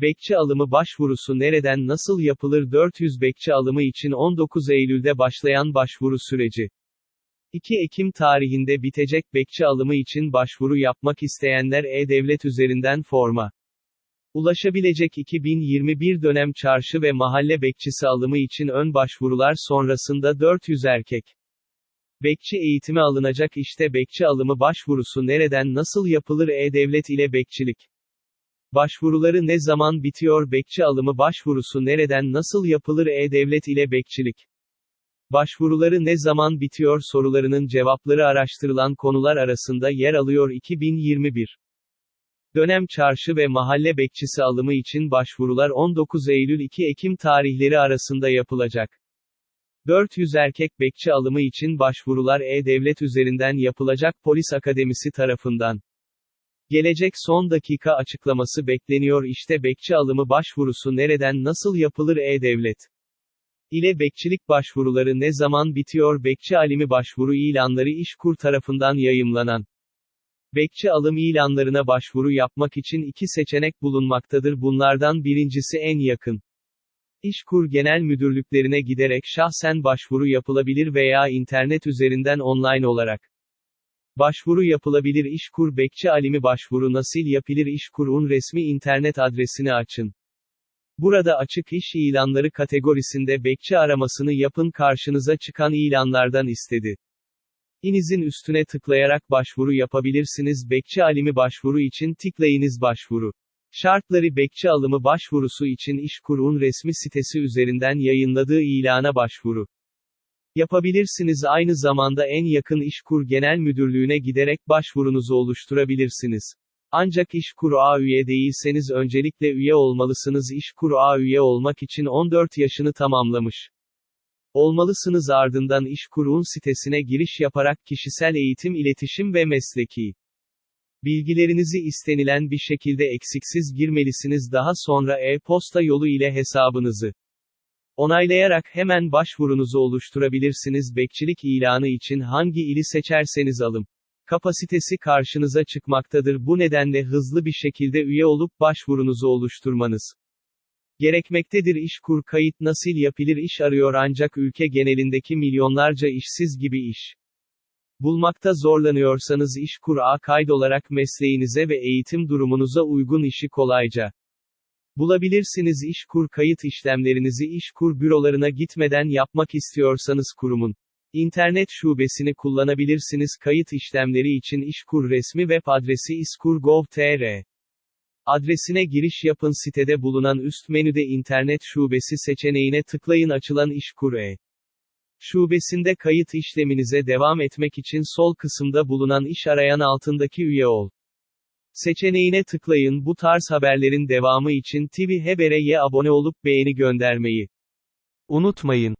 Bekçi alımı başvurusu nereden nasıl yapılır? 400 bekçi alımı için 19 Eylül'de başlayan başvuru süreci. 2 Ekim tarihinde bitecek bekçi alımı için başvuru yapmak isteyenler e-devlet üzerinden forma ulaşabilecek 2021 dönem çarşı ve mahalle bekçisi alımı için ön başvurular sonrasında 400 erkek bekçi eğitimi alınacak. İşte bekçi alımı başvurusu nereden nasıl yapılır? E-devlet ile bekçilik Başvuruları ne zaman bitiyor bekçi alımı başvurusu nereden nasıl yapılır e-devlet ile bekçilik Başvuruları ne zaman bitiyor sorularının cevapları araştırılan konular arasında yer alıyor 2021 Dönem çarşı ve mahalle bekçisi alımı için başvurular 19 Eylül 2 Ekim tarihleri arasında yapılacak. 400 erkek bekçi alımı için başvurular e-devlet üzerinden yapılacak polis akademisi tarafından. Gelecek son dakika açıklaması bekleniyor. İşte bekçi alımı başvurusu nereden nasıl yapılır? E-devlet ile bekçilik başvuruları ne zaman bitiyor? Bekçi alimi başvuru ilanları İşkur tarafından yayımlanan. Bekçi alım ilanlarına başvuru yapmak için iki seçenek bulunmaktadır. Bunlardan birincisi en yakın. İşkur genel müdürlüklerine giderek şahsen başvuru yapılabilir veya internet üzerinden online olarak Başvuru yapılabilir İşkur Bekçi Alimi başvuru nasıl yapılır İşkur'un resmi internet adresini açın. Burada açık iş ilanları kategorisinde bekçi aramasını yapın karşınıza çıkan ilanlardan istedi. İnizin üstüne tıklayarak başvuru yapabilirsiniz. Bekçi alimi başvuru için tıklayınız başvuru. Şartları bekçi alımı başvurusu için İşkur'un resmi sitesi üzerinden yayınladığı ilana başvuru. Yapabilirsiniz aynı zamanda en yakın İşkur Genel Müdürlüğü'ne giderek başvurunuzu oluşturabilirsiniz. Ancak İşkur A üye değilseniz öncelikle üye olmalısınız. İşkur A üye olmak için 14 yaşını tamamlamış olmalısınız ardından İşkur'un sitesine giriş yaparak kişisel eğitim iletişim ve mesleki bilgilerinizi istenilen bir şekilde eksiksiz girmelisiniz daha sonra e-posta yolu ile hesabınızı onaylayarak hemen başvurunuzu oluşturabilirsiniz bekçilik ilanı için hangi ili seçerseniz alım kapasitesi karşınıza çıkmaktadır bu nedenle hızlı bir şekilde üye olup başvurunuzu oluşturmanız gerekmektedir. İşkur kayıt nasıl yapılır iş arıyor ancak ülke genelindeki milyonlarca işsiz gibi iş. Bulmakta zorlanıyorsanız İşkur A kaydolarak mesleğinize ve eğitim durumunuza uygun işi kolayca bulabilirsiniz. İşkur kayıt işlemlerinizi İşkur bürolarına gitmeden yapmak istiyorsanız kurumun internet şubesini kullanabilirsiniz. Kayıt işlemleri için İşkur resmi web adresi iskur.gov.tr Adresine giriş yapın sitede bulunan üst menüde internet şubesi seçeneğine tıklayın açılan İşkur E. Şubesinde kayıt işleminize devam etmek için sol kısımda bulunan iş arayan altındaki üye ol. Seçeneğine tıklayın bu tarz haberlerin devamı için TV Haber'e abone olup beğeni göndermeyi unutmayın.